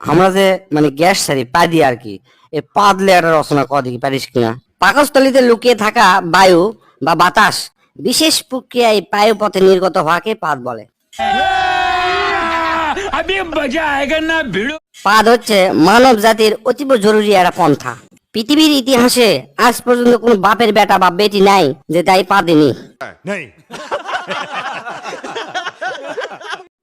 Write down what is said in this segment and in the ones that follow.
আমরা যে মানে গ্যাস ছাড়ি পা দিয়ে আর কি এই পা দিলে একটা রচনা করা দেখি পারিস কিনা? পাকস্থলিতে লুকিয়ে থাকা বায়ু বা বাতাস বিশেষ প্রক্রিয়ায় পায়ু পথে নির্গত হওয়াকে পাদ বলে। পাদ হচ্ছে মানব জাতির অতীব জরুরি একটা পন্থা। পৃথিবীর ইতিহাসে আজ পর্যন্ত কোনো বাপের বেটা বা বেটি নাই যে তাই পা দিনি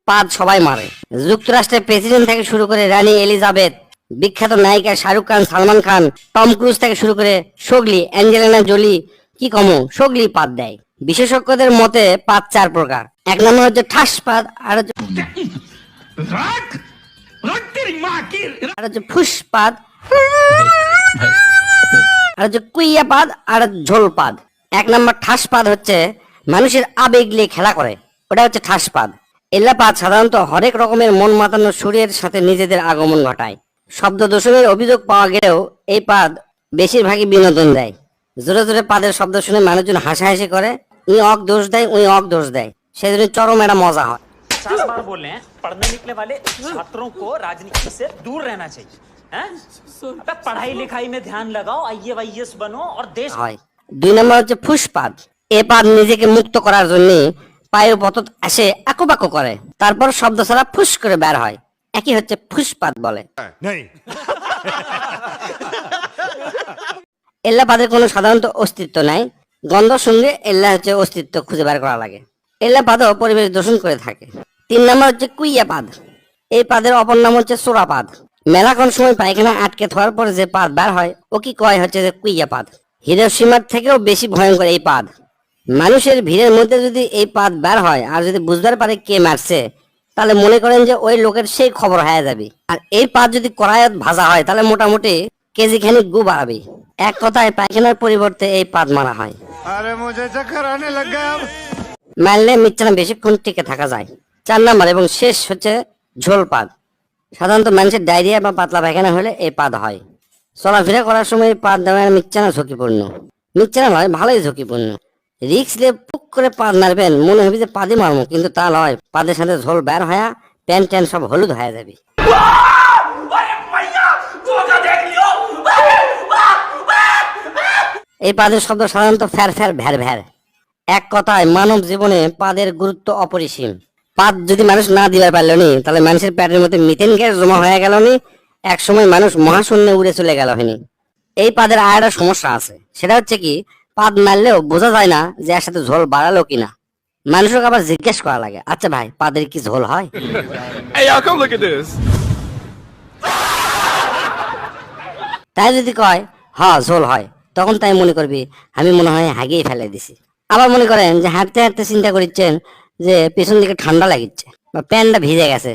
পাদ সবাই মারে। যুক্তরাষ্ট্রের প্রেসিডেন্ট থেকে শুরু করে রানী এলিজাবেথ বিখ্যাত নায়িকা শাহরুখ খান সালমান খান টম ক্রুজ থেকে শুরু করে সগলি অ্যাঞ্জেলিনা জোলি কি কমো সগলি পাদ দেয়। বিশেষজ্ঞদের মতে পাদ চার প্রকার। এক নম্বর হচ্ছে ঠাস পাত আর হচ্ছে আর হচ্ছে ফুস আর হচ্ছে কুইয়া আর ঝোল এক নম্বর ঠাস পাদ হচ্ছে মানুষের আবেগ নিয়ে খেলা করে। ওটা হচ্ছে ঠাস পাদ এল্লা পাদ সাধারণত হরেক রকমের মন মাতানো সুরের সাথে নিজেদের আগমন ঘটায় শব্দ দূষণের অভিযোগ পাওয়া গেলেও এই পাদ বেশিরভাগই বিনোদন দেয় জোরে জোরে পাদের শব্দ শুনে মানুষজন হাসাহাসি করে উই অক দোষ দেয় উই অক দোষ দেয় সেজন্য চরম একটা মজা হয় पचास बार बोल रहे हैं पढ़ने निकले वाले छात्रों को राजनीति से दूर रहना चाहिए हैं? अबे पढ़ाई लिखाई में ध्यान लगाओ आइए वाईएस बनो और देश হয় দুই নম্বর হচ্ছে ফুসপাদ এ পাদ নিজেকে মুক্ত করার জন্য পায়ের পতত আসে আঁকুবাকু করে। তারপর শব্দ ছাড়া ফুস করে বের হয়। একই হচ্ছে ফুসপাদ বলে। नहीं এল্লা পাদের কোনো সাধারণত অস্তিত্ব নাই। গন্ধ সঙ্গে এল্লা হচ্ছে অস্তিত্ব খুঁজে বের করা লাগে। এল্লা পাদও পরিবেশ দূষণ করে থাকে। তিন নম্বর হচ্ছে কুইয়া পাদ এই পাদের অপর নাম হচ্ছে সোরা পাদ মেলাক্ষণ সময় পায়খানা আটকে থাকার পরে যে পাদ বের হয় ও কি কয় হচ্ছে যে কুইয়া পাদ হিরোসীমার থেকেও বেশি ভয়ঙ্কর এই পাদ। মানুষের ভিড়ের মধ্যে যদি এই পাত বার হয় আর যদি বুঝবার পারে কে মারছে তাহলে মনে করেন যে ওই লোকের সেই খবর হয়ে যাবে। আর এই পাত যদি করায়ত ভাজা হয় তাহলে মোটামুটি কেজি খানিক গু বাড়াবে। এক কথায় পায়খানার পরিবর্তে এই পাত মারা হয়। মারলে মিচ্ছানা বেশিক্ষণ টিকে থাকা যায়। চার নাম্বার এবং শেষ হচ্ছে ঝোল পাত। সাধারণত মানুষের ডায়রিয়া বা পাতলা পায়খানা হলে এই পাত হয়। চলাফেরা করার সময় এই পাত দেওয়ার মিচ্ছানা ঝুঁকিপূর্ণ। মিচ্ছানা নয় ভালোই ঝুঁকিপূর্ণ। রিক্স নিয়ে পুক করে পাদ মারবেন মনে হবে যে পাদে মারবো কিন্তু তা নয়। পাদের সাথে ঝোল বের হয়া প্যান্ট ট্যান্ট সব হলুদ হয়ে যাবে। এই পাদের শব্দ সাধারণত ফ্যার ফ্যার, ভ্যার ভ্যার। এক কথায়, মানব জীবনে পাদের গুরুত্ব অপরিসীম। পাদ যদি মানুষ না দিবার পারল নি তাহলে মানুষের প্যাটের মধ্যে মিথেন গ্যাস জমা হয়ে গেল নি এক সময় মানুষ মহাশূন্যে উড়ে চলে গেল হয়নি। এই পাদের আর একটা সমস্যা আছে, সেটা হচ্ছে কি পাদ মারলেও বোঝা যায় না যে এর সাথে ঝোল বাড়ালো কিনা। মানুষকে আবার জিজ্ঞেস করা লাগে আচ্ছা ভাই পাদের কি ঝোল হয়. তাই যদি কয় হ্যাঁ ঝোল হয় তখন তাই মনে করবি আমি মনে হয় হাগিয়ে ফেলে দিছি। আবার মনে করেন যে হাঁটতে হাঁটতে চিন্তা করছেন যে পেছন দিকে ঠান্ডা লাগিচ্ছে বা প্যান্টটা ভিজে গেছে।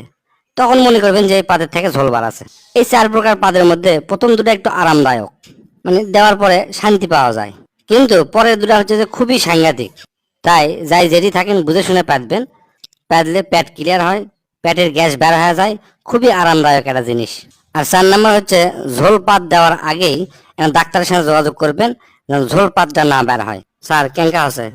তখন মনে করবেন যে পাদের থেকে ঝোল বাড়াছে। এই চার প্রকার পাদের মধ্যে প্রথম দুটো একটু আরামদায়ক। মানে দেওয়ার পরে শান্তি পাওয়া যায়। কিন্তু পরের দুটা হচ্ছে যে খুবই সাংঘাতিক। তাই যাই যেটি থাকেন বুঝে শুনে পাতবেন। পাতলে প্যাট ক্লিয়ার হয়, প্যাটের গ্যাস বের হয়ে যায়, খুবই আরামদায়ক একটা জিনিস। আর চার নম্বর হচ্ছে ঝোল পাত দেওয়ার আগেই ডাক্তারের সঙ্গে যোগাযোগ করবেন ঝোল পাতটা না বের হয়। স্যার, কেঙ্কা আছে?